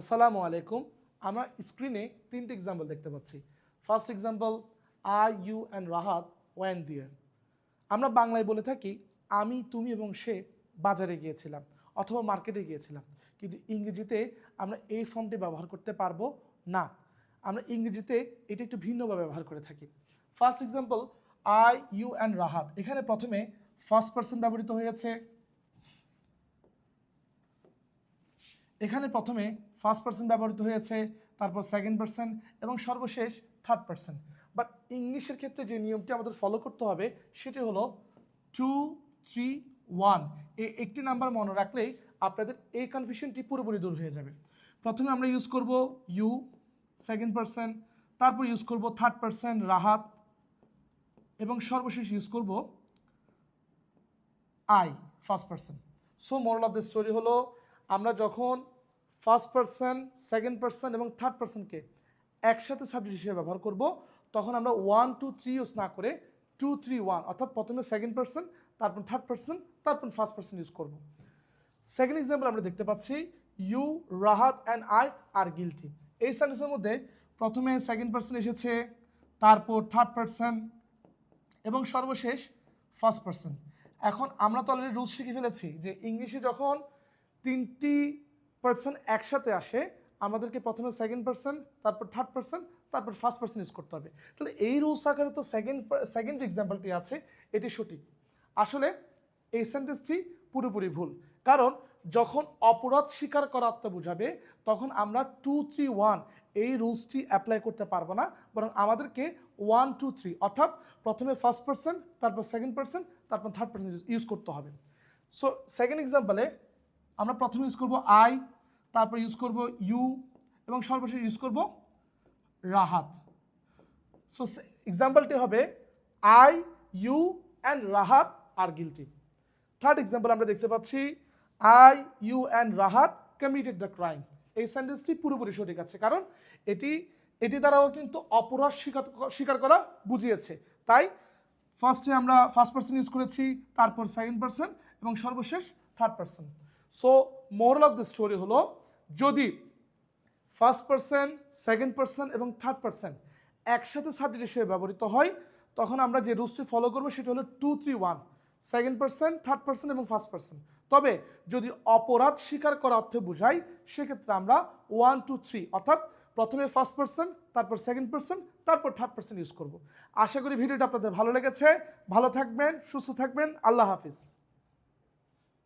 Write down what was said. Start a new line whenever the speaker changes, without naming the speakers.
আসসালামু আলাইকুম। আমরা স্ক্রিনে তিনটি এক্সাম্পল দেখতে পাচ্ছি। First example I you and Rahat wandered আমরা বাংলায় বলে থাকি, আমি, তুমি এবং সে বাজারে গিয়েছিলাম অথবা মার্কেটে গিয়েছিলাম। কিন্তু ইংরেজিতে আমরা এই ফর্মটি ব্যবহার করতে পারব না। আমরা ইংরেজিতে এটা একটু ভিন্নভাবে ব্যবহার করে থাকি। First example I you and Rahat এখানে প্রথমে ফার্স্ট পার্সন ব্যবহৃত হয়েছে এখানে প্রথমে ফার্স্ট পার্সন ব্যবহৃত হয়েছে, তারপর সেকেন্ড পার্সন এবং সর্বশেষ থার্ড পার্সন বাট ইংলিশের ক্ষেত্রে যে নিয়মটি আমাদের ফলো করতে হবে, সেটি হলো টু থ্রি ওয়ান এই একটি নাম্বার মনে রাখলেই আপনাদের এই কনফিউশনটি পুরোপুরি দূর হয়ে যাবে। প্রথমে আমরা ইউজ করব ইউ সেকেন্ড পার্সন তারপর ইউজ করব থার্ড পার্সন রাহাত, এবং সর্বশেষ ইউজ করব I first person so moral of the story হলো আমরা যখন ফার্স্ট পার্সন সেকেন্ড পার্সন এবং থার্ড পার্সনকে একসাথে সাবজেক্ট হিসেবে ব্যবহার করব, তখন আমরা ওয়ান টু থ্রি ইউজ না করে টু থ্রি ওয়ান অর্থাৎ প্রথমে সেকেন্ড পার্সন তারপর থার্ড পার্সন তারপর ফার্স্ট পার্সন ইউজ করব। সেকেন্ড এক্সাম্পল আমরা দেখতে পাচ্ছি you Rahat and I are guilty এই সেন্টেন্সের মধ্যে প্রথমে সেকেন্ড পার্সন এসেছে, তারপর থার্ড পার্সন এবং সর্বশেষ ফার্স্ট পার্সন এখন আমরা তো অলরেডি রুলস শিখে ফেলেছি যে ইংলিশে যখন তিনটি পার্সন একসাথে আসে, আমাদেরকে প্রথমে সেকেন্ড পার্সন তারপর থার্ড পার্সন তারপর ফার্স্ট পার্সন ইউজ করতে হবে। তাহলে এই রুলস আকারে তো সেকেন্ড সেকেন্ড এক্সাম্পলটি আছে, এটি সঠিক। আসলে এই সেন্টেন্সটি পুরোপুরি ভুল। কারণ যখন অপরাধ স্বীকার করা অর্থ বোঝাবে, তখন আমরা টু থ্রি ওয়ান এই রুলসটি অ্যাপ্লাই করতে পারব না, বরং আমাদেরকে ওয়ান টু থ্রি অর্থাৎ প্রথমে ফার্স্ট পার্সন তারপর সেকেন্ড পার্সন তারপর থার্ড পার্সন ইউজ করতে হবে। সো সেকেন্ড এক্সাম্পলে আমরা প্রথমে ইউজ করব আই তারপর ইউজ করব ইউ এবং সর্বশেষ ইউজ করব রাহাত। সো এক্সাম্পলটি হবে I you and Rahat are guilty third example আমরা দেখতে পাচ্ছি I you and Rahat committed the crime এই সেন্টেন্সটি পুরোপুরি সঠিক আছে, কারণ এটি এটি দ্বারাও কিন্তু অপরাধ স্বীকার স্বীকার করা বুঝিয়েছে। তাই ফার্স্টে আমরা ফার্স্ট পার্সন ইউজ করেছি, তারপর সেকেন্ড পার্সন এবং সর্বশেষ third person so moral of the story হলো, যদি ফার্স্ট পার্সন সেকেন্ড পার্সন এবং থার্ড পার্সন একসাথে সাবজেক্ট হিসেবে ব্যবহৃত হয়, তখন আমরা যে রুলসটি ফলো করব সেটা হলো two three one second person third person এবং ফার্স্ট পার্সন তবে যদি অপরাধ স্বীকার করা অর্থে বোঝাই, সেক্ষেত্রে আমরা ওয়ান টু থ্রি অর্থাৎ প্রথমে ফার্স্ট পার্সন তারপর সেকেন্ড পার্সন তারপর থার্ড পার্সন ইউজ করব। আশা করি ভিডিওটা আপনাদের ভালো লেগেছে। ভালো থাকবেন, সুস্থ থাকবেন। আল্লাহ হাফিজ।